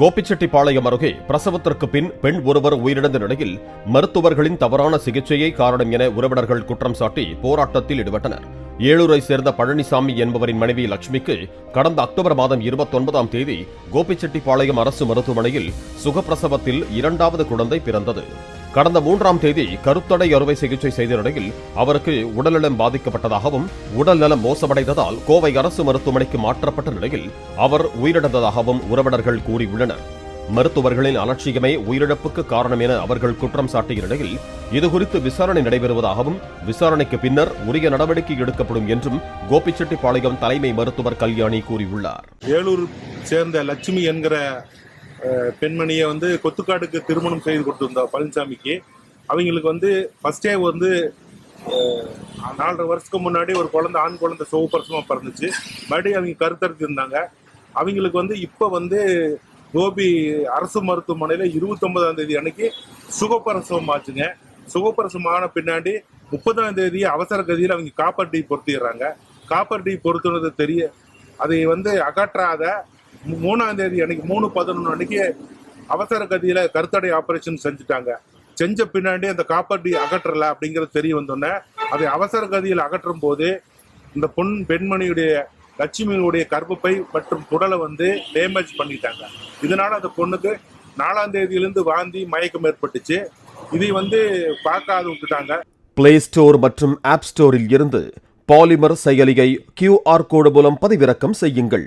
கோபிச்செட்டிப்பாளையம் அருகே பிரசவத்திற்கு பின் பெண் ஒருவர் உயிரிழந்த நிலையில் மருத்துவர்களின் தவறான சிகிச்சையை காரணம் என உறவினர்கள் குற்றம் சாட்டி போராட்டத்தில் ஈடுபட்டனர். ஏழூரை சேர்ந்த பழனிசாமி என்பவரின் மனைவி லட்சுமிக்கு கடந்த அக்டோபர் மாதம் இருபத்தொன்பதாம் தேதி கோபிச்செட்டிப்பாளையம் அரசு மருத்துவமனையில் சுகப்பிரசவத்தில் இரண்டாவது குழந்தை பிறந்தது. கடந்த மூன்றாம் தேதி கருத்தடை அறுவை சிகிச்சை செய்த நிலையில் அவருக்கு உடல்நலம் பாதிக்கப்பட்டதாகவும் உடல்நலம் மோசமடைந்ததால் கோவை அரசு மருத்துவமனைக்கு மாற்றப்பட்ட நிலையில் அவர் உயிரிழந்ததாகவும் உறவினர்கள் கூறியுள்ளனர். மருத்துவர்களின் அலட்சியமே உயிரிழப்புக்கு காரணம் என அவர்கள் குற்றம் சாட்டிய நிலையில் இதுகுறித்து விசாரணை நடைபெறுவதாகவும் விசாரணைக்கு பின்னர் உரிய நடவடிக்கை எடுக்கப்படும் என்றும் கோபிச்செட்டிப்பாளையம் தலைமை மருத்துவர் கல்யாணி கூறியுள்ளார். வேலூர் சேர்ந்த லட்சுமி என்கிற பெண்மணியை வந்து கொத்துக்காடுக்கு திருமணம் செய்து கொடுத்துருந்தா பழனிசாமிக்கு. அவங்களுக்கு வந்து ஃபர்ஸ்டே வந்து நாலரை வருஷத்துக்கு முன்னாடி ஒரு குழந்தை ஆண் குழந்தை சோப்பரசமாக பிறந்துச்சு. மறுபடியும் அவங்க கருத்தரித்து இருந்தாங்க அவங்களுக்கு வந்து இப்போ வந்து கோபி அரசு மருத்துவமனையில் இருபத்தொன்பதாம் தேதி அன்னைக்கு சுகப்பிரசவம் ஆச்சுங்க. சுகப்பிரசவம் ஆன பின்னாடி முப்பதாம் தேதி அவசர கதியில் அவங்க காப்பர் டீ பொருத்திடுறாங்க. காப்பர் டீ பொருத்துனது தெரிய அதை வந்து அகற்றாத மூணாம் தேதி அன்னைக்கு மூணு பதினொன்று அன்னைக்கு அவசர கதியில கருத்தடை ஆபரேஷன் செஞ்சுட்டாங்க. செஞ்ச பின்னாடி அந்த காப்பர் அகற்றல அப்படிங்கிறது தெரிய வந்தோடனே அதை அவசர கதியில் அகற்றும் போது இந்த பொன் பெண்மணியுடைய லட்சுமியுடைய கர்ப்பப்பை மற்றும் குடலை வந்து டேமேஜ் பண்ணிட்டாங்க. இதனால அந்த பொண்ணுக்கு நாலாம் தேதியிலிருந்து வாந்தி மயக்கம் ஏற்பட்டுச்சு. இதை வந்து பார்க்காது விட்டுட்டாங்க. பிளே ஸ்டோர் மற்றும் ஆப் ஸ்டோரில் இருந்து பாலிமர் செயலியை கியூஆர் கோடு மூலம் பதிவிறக்கம் செய்யுங்கள்.